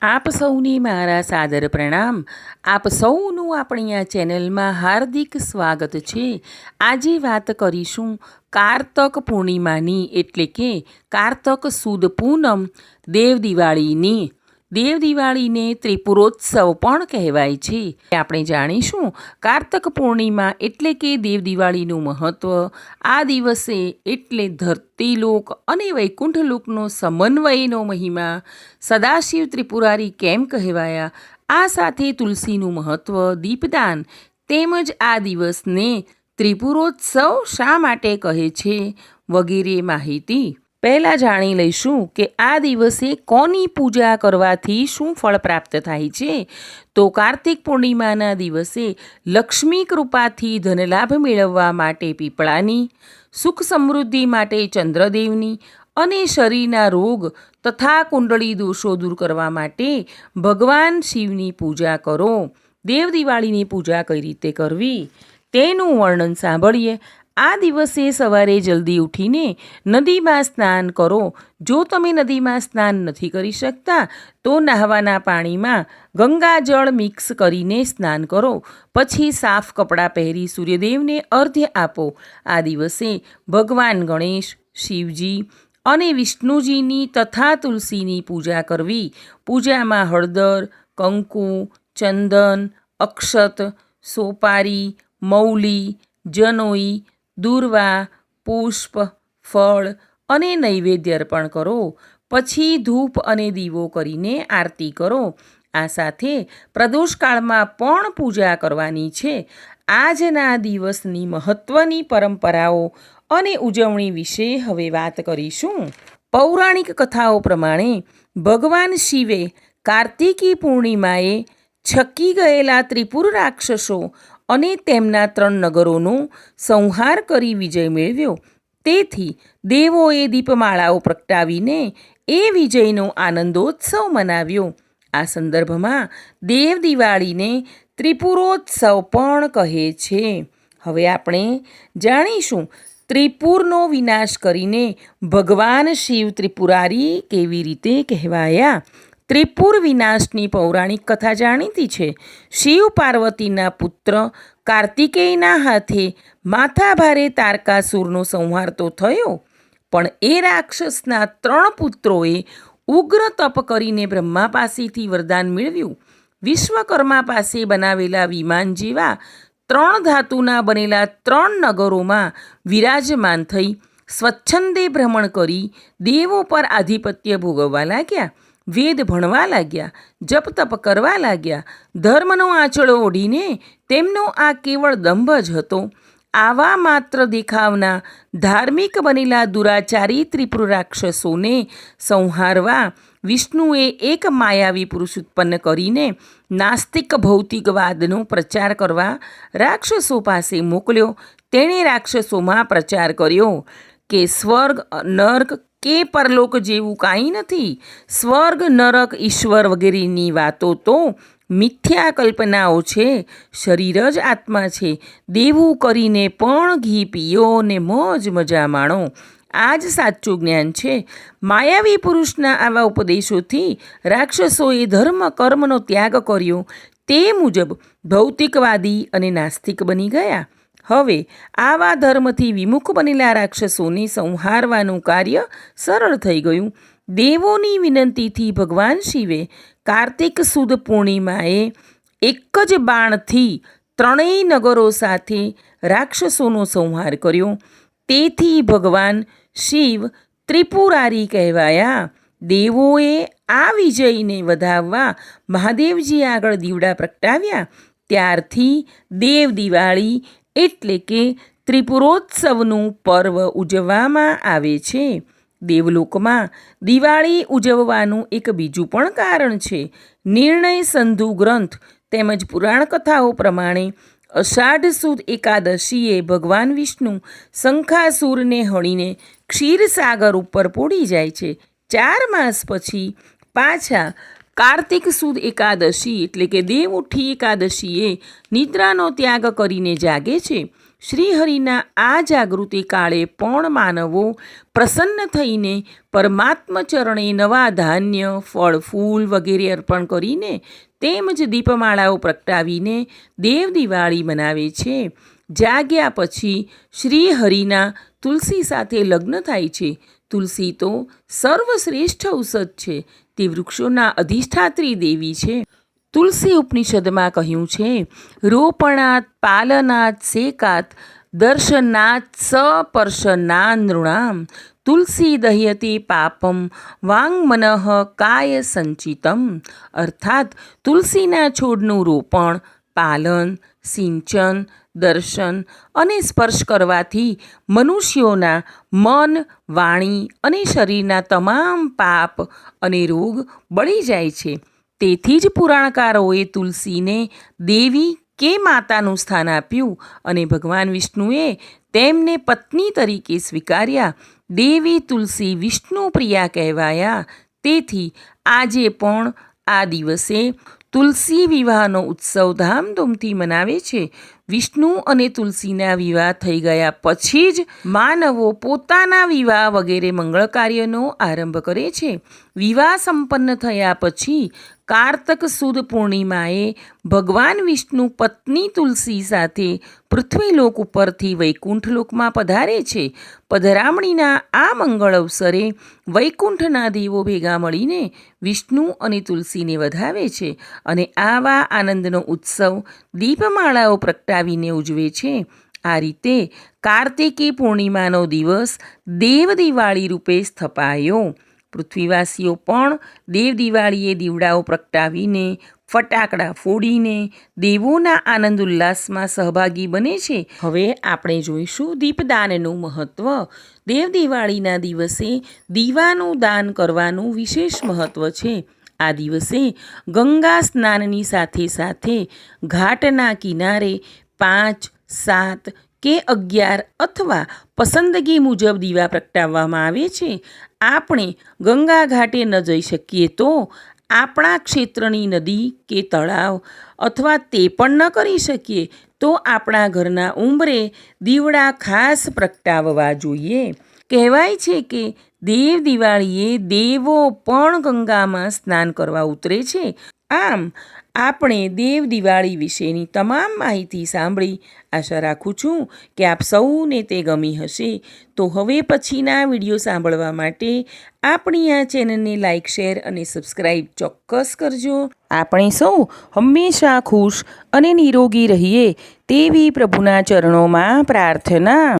આપ સૌને મારા સાદર પ્રણામ. આપ સૌનું આપણી આ ચેનલમાં હાર્દિક સ્વાગત છે. આજે વાત કરીશું કારતક પૂર્ણિમાની, એટલે કે કારતક સુદ પૂનમ, દેવ દિવાળીની. દેવ દિવાળીને ત્રિપુરોત્સવ પણ કહેવાય છે. આપણે જાણીશું, કારતક પૂર્ણિમા એટલે કે દેવ દિવાળીનું મહત્ત્વ આ દિવસે એટલે ધરતીલોક અને વૈકુંઠ લોકનો સમન્વયનો મહિમા. સદાશિવ ત્રિપુરારી કેમ કહેવાયા? આ સાથે તુલસીનું મહત્ત્વ દીપદાન તેમજ આ દિવસને ત્રિપુરોત્સવ શા માટે કહે છે? વગેરે માહિતી પહેલાં જાણી લઈશું કે આ દિવસે કોની પૂજા કરવાથી શું ફળ પ્રાપ્ત થાય છે. તો કાર્તિક પૂર્ણિમાના દિવસે લક્ષ્મી કૃપાથી ધનલાભ મેળવવા માટે પીપળાની, સુખ સમૃદ્ધિ માટે ચંદ્રદેવની અને શરીરના રોગ તથા કુંડળી દોષો દૂર કરવા માટે ભગવાન શિવની પૂજા કરો. દેવ દિવાળીની પૂજા કઈ રીતે કરવી તેનું વર્ણન સાંભળીએ. આ દિવસે સવારે જલ્દી ઉઠીને નદીમાં સ્નાન કરો. જો તમે નદીમાં સ્નાન નથી કરી શકતા, તો નહાવાના પાણીમાં ગંગાજળ મિક્સ કરીને સ્નાન કરો. પછી સાફ કપડાં પહેરી સૂર્યદેવને અર્ધ્ય આપો. આ દિવસે ભગવાન ગણેશ, શિવજી અને વિષ્ણુજીની તથા તુલસીની પૂજા કરવી. પૂજામાં હળદર, કંકુ, ચંદન, અક્ષત, સોપારી, મૌલી, જનોઈ દૂર્વા, પુષ્પ, ફળ અને નૈવેદ્ય અર્પણ કરો. પછી ધૂપ અને દીવો કરીને આરતી કરો. આ સાથે પ્રદોષકાળમાં પણ પૂજા કરવાની છે. આજના દિવસની મહત્ત્વની પરંપરાઓ અને ઉજવણી વિશે હવે વાત કરીશું. પૌરાણિક કથાઓ પ્રમાણે ભગવાન શિવે કાર્તિકી પૂર્ણિમાએ છકી ગયેલા ત્રિપુર રાક્ષસો અને તેમના ત્રણ નગરોનો સંહાર કરી વિજય મેળવ્યો. તેથી દેવોએ દીપમાળાઓ પ્રગટાવીને એ વિજયનો આનંદોત્સવ મનાવ્યો. આ સંદર્ભમાં દેવ દિવાળીને ત્રિપુરોત્સવ પણ કહે છે. હવે આપણે જાણીશું ત્રિપુરનો વિનાશ કરીને ભગવાન શિવ ત્રિપુરારી કેવી રીતે કહેવાયા? ત્રિપુર વિનાશની પૌરાણિક કથા જાણીતી છે. શિવ પાર્વતીના પુત્ર કાર્તિકેયના હાથે માથાભારે તારકાસુરનો સંહાર તો થયો, પણ એ રાક્ષસના ત્રણ પુત્રોએ ઉગ્ર તપ કરીને બ્રહ્મા પાસેથી વરદાન મેળવ્યું. વિશ્વકર્મા પાસે બનાવેલા વિમાન જેવા ત્રણ ધાતુના બનેલા ત્રણ નગરોમાં વિરાજમાન થઈ સ્વચ્છંદે ભ્રમણ કરી દેવો પર આધિપત્ય ભોગવવા લાગ્યા. વેદ ભણવા લાગ્યા જપ તપ કરવા લાગ્યા, ધર્મનો આંચળો ઓઢીને તેમનો આ કેવળ દંભ જ હતો. આવા માત્ર દેખાવના ધાર્મિક બનેલા દુરાચારી ત્રિપુર રાક્ષસોને સંહારવા વિષ્ણુએ એક માયાવી પુરુષ ઉત્પન્ન કરીને નાસ્તિક ભૌતિકવાદનો પ્રચાર કરવા રાક્ષસો પાસે મોકલ્યો. તેણે રાક્ષસોમાં પ્રચાર કર્યો કે સ્વર્ગ, નર્ક કે પરલોક જેવું કાંઈ નથી. સ્વર્ગ, નરક, ઈશ્વર વગેરેની વાતો તો મિથ્યા કલ્પનાઓ છે. શરીર જ આત્મા છે. દેવું કરીને પણ ઘી પીઓ ને મોજ મજા માણો. આ જ સાચું જ્ઞાન છે. માયાવી પુરુષના આવા ઉપદેશોથી રાક્ષસોએ ધર્મ, કર્મનો ત્યાગ કર્યો. તે મુજબ ભૌતિકવાદી અને નાસ્તિક બની ગયા. હવે, આવા ધર્મથી વિમુખ બનેલા રાક્ષસોને સંહારવાનું કાર્ય સરળ થઈ ગયું. દેવોની વિનંતીથી ભગવાન શિવે કાર્તિક સુદ પૂર્ણિમાએ એક જ બાણથી ત્રણેય નગરો સાથે રાક્ષસોનો સંહાર કર્યો. તેથી ભગવાન શિવ ત્રિપુરારી કહેવાયા. દેવોએ આ વિજયને વધાવવા મહાદેવજી આગળ દીવડા પ્રગટાવ્યા. ત્યારથી દેવ દિવાળી એટલે કે ત્રિપુરોત્સવનું પર્વ ઉજવવામાં આવે છે. દેવલોકમાં દિવાળી ઉજવવાનું એક બીજું પણ કારણ છે. નિર્ણય સંધુ ગ્રંથ તેમજ પુરાણ કથાઓ પ્રમાણે અષાઢ સુદ એકાદશીએ ભગવાન વિષ્ણુ શંખાસુરને હણીને ક્ષીરસાગર ઉપર પોડી જાય છે. ચાર માસ પછી પાછા કાર્તિક સુદ એકાદશી એટલે કે દેવ ઉઠી એકાદશીએ નિદ્રાનો ત્યાગ કરીને જાગે છે. શ્રીહરિના આ જાગૃતિ કાળે પણ માનવો પ્રસન્ન થઈને પરમાત્મ ચરણે નવા ધાન્ય, ફળ, ફૂલ વગેરે અર્પણ કરીને તેમજ દીપમાળાઓ પ્રગટાવીને દેવ દિવાળી મનાવે છે. જાગ્યા પછી શ્રી હરિના તુલસી સાથે લગ્ન થાય છે. તુલસી તો સર્વશ્રેષ્ઠ ઔષધ છે. તે વૃક્ષોના અધિષ્ઠાત્રી દેવી છે. તુલસી ઉપનિષદમાં કહ્યું છે, રોપણાત, પાલનાત શેકાત દર્શનાત સપર્શના નૃણામ, તુલસી દહ્યતે પાપમ વાંગમનઃ કાય સંચિતમ, અર્થાત તુલસીના છોડનું રોપણ, પાલન સિંચન, દર્શન અને સ્પર્શ કરવાથી મનુષ્યોના મન, વાણી અને શરીરના તમામ પાપ અને રોગ બળી જાય છે. તેથી જ પુરાણકારોએ તુલસીને દેવી કે માતાનું સ્થાન આપ્યું અને ભગવાન વિષ્ણુએ તેમને પત્ની તરીકે સ્વીકાર્યા. દેવી તુલસી વિષ્ણુ પ્રિયા કહેવાયા. તેથી આજે પણ આ દિવસે તુલસી વિવાહનો ઉત્સવ ધામધૂમથી મનાવે છે. વિષ્ણુ અને તુલસીના વિવાહ થઈ ગયા પછી જ માનવો પોતાના વિવાહ વગેરે મંગળ કાર્યનો આરંભ કરે છે. વિવાહ સંપન્ન થયા પછી કારતક સુદ પૂર્ણિમાએ ભગવાન વિષ્ણુ પત્ની તુલસી સાથે પૃથ્વીલોક ઉપરથી વૈકુંઠ લોકમાં પધારે છે. પધરામણીના આ મંગળ અવસરે વૈકુંઠના દેવો ભેગા મળીને વિષ્ણુ અને તુલસીને વધાવે છે અને આવા આનંદનો ઉત્સવ દીપમાળાઓ પ્રગટાવીને ઉજવે છે. આ રીતે કાર્તિકી પૂર્ણિમાનો દિવસ દેવ દિવાળી રૂપે સ્થપાયો. પૃથ્વીવાસીઓ પણ દેવ દિવાળીએ દીવડાઓ પ્રગટાવીને ફટાકડા ફોડીને દેવોના આનંદ ઉલ્લાસમાં સહભાગી બને છે. હવે આપણે જોઈશું દીપદાનનું મહત્ત્વ દેવ દિવાળીના દિવસે દીવાનું દાન કરવાનું વિશેષ મહત્ત્વ છે. આ દિવસે ગંગા સ્નાનની સાથે સાથે ઘાટના કિનારે પાંચ, સાત કે અગિયાર અથવા પસંદગી મુજબ દીવા પ્રગટાવવામાં આવે છે. આપણે ગંગા ઘાટે ન જઈ શકીએ તો આપણા ક્ષેત્રની નદી કે તળાવ અથવા તે પણ ન કરી શકીએ તો આપણા ઘરના ઉંબરે દીવડા ખાસ પ્રગટાવવા જોઈએ. કહેવાય છે કે દેવ દિવાળીએ દેવો પણ ગંગામાં સ્નાન કરવા ઉતરે છે. આમ આપણે દેવ દિવાળી વિશેની તમામ માહિતી સાંભળી આશા રાખું છું કે આપ સૌને તે ગમી હશે. તો હવે પછીના વીડિયો સાંભળવા માટે આપણી આ ચેનલને લાઇક શેર અને સબસ્ક્રાઈબ ચોક્કસ કરજો. આપણે સૌ હંમેશા ખુશ અને નિરોગી રહીએ તેવી પ્રભુના ચરણોમાં પ્રાર્થના